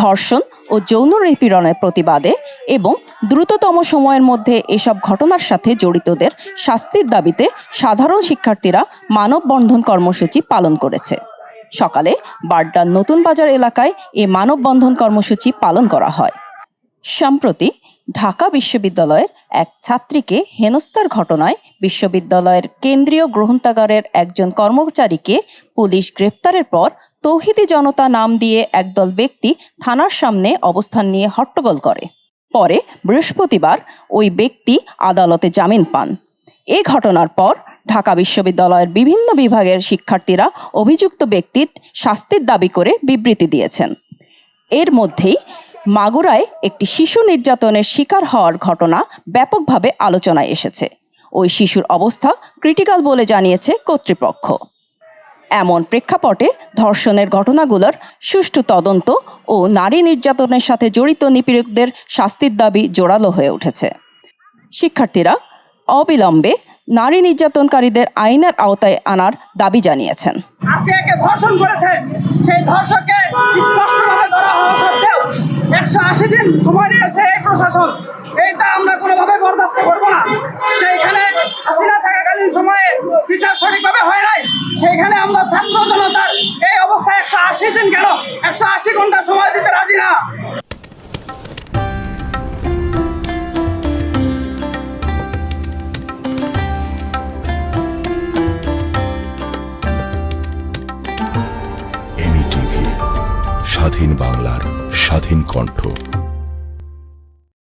ধর্ষণ ও যৌন নিপীড়নের প্রতিবাদে এবং দ্রুততম সময়ের মধ্যে এসব ঘটনার সাথে জড়িতদের শাস্তির দাবিতে সাধারণ শিক্ষার্থীরা মানববন্ধন কর্মসূচি পালন করেছে। সকালে বাড্ডার নতুন বাজার এলাকায় এ মানববন্ধন কর্মসূচি পালন করা হয়। সম্প্রতি ঢাকা বিশ্ববিদ্যালয়ের এক ছাত্রীকে হেনস্থার ঘটনায় বিশ্ববিদ্যালয়ের কেন্দ্রীয় গ্রন্থাগারের একজন কর্মচারীকে পুলিশ গ্রেপ্তারের পর তৌহিদি জনতা নাম দিয়ে একদল ব্যক্তি থানার সামনে অবস্থান নিয়ে হট্টগোল করে। পরে বৃহস্পতিবার ওই ব্যক্তি আদালতে জামিন পান। এ ঘটনার পর ঢাকা বিশ্ববিদ্যালয়ের বিভিন্ন বিভাগের শিক্ষার্থীরা অভিযুক্ত ব্যক্তির শাস্তির দাবি করে বিবৃতি দিয়েছেন। এর মধ্যেই মাগুরায় একটি শিশু নির্যাতনের শিকার হওয়ার ঘটনা ব্যাপকভাবে আলোচনায় এসেছে। ওই শিশুর অবস্থা ক্রিটিক্যাল বলে জানিয়েছে কর্তৃপক্ষ। এমন প্রেক্ষাপটে ধর্ষণের ঘটনাগুলোর সুষ্ঠু তদন্ত ও নারী নির্যাতনের সাথে জড়িত নিপীড়কদের শাস্তির দাবি জোরালো হয়ে উঠেছে। শিক্ষার্থীরা অবিলম্বে নারী নির্যাতনকারীদের আইনের আওতায় আনার দাবি জানিয়েছেন। সেই এই দিন কেন একশো আশি ঘণ্টা সময় দিতে রাজি না। স্বাধীন বাংলার স্বাধীন কণ্ঠ।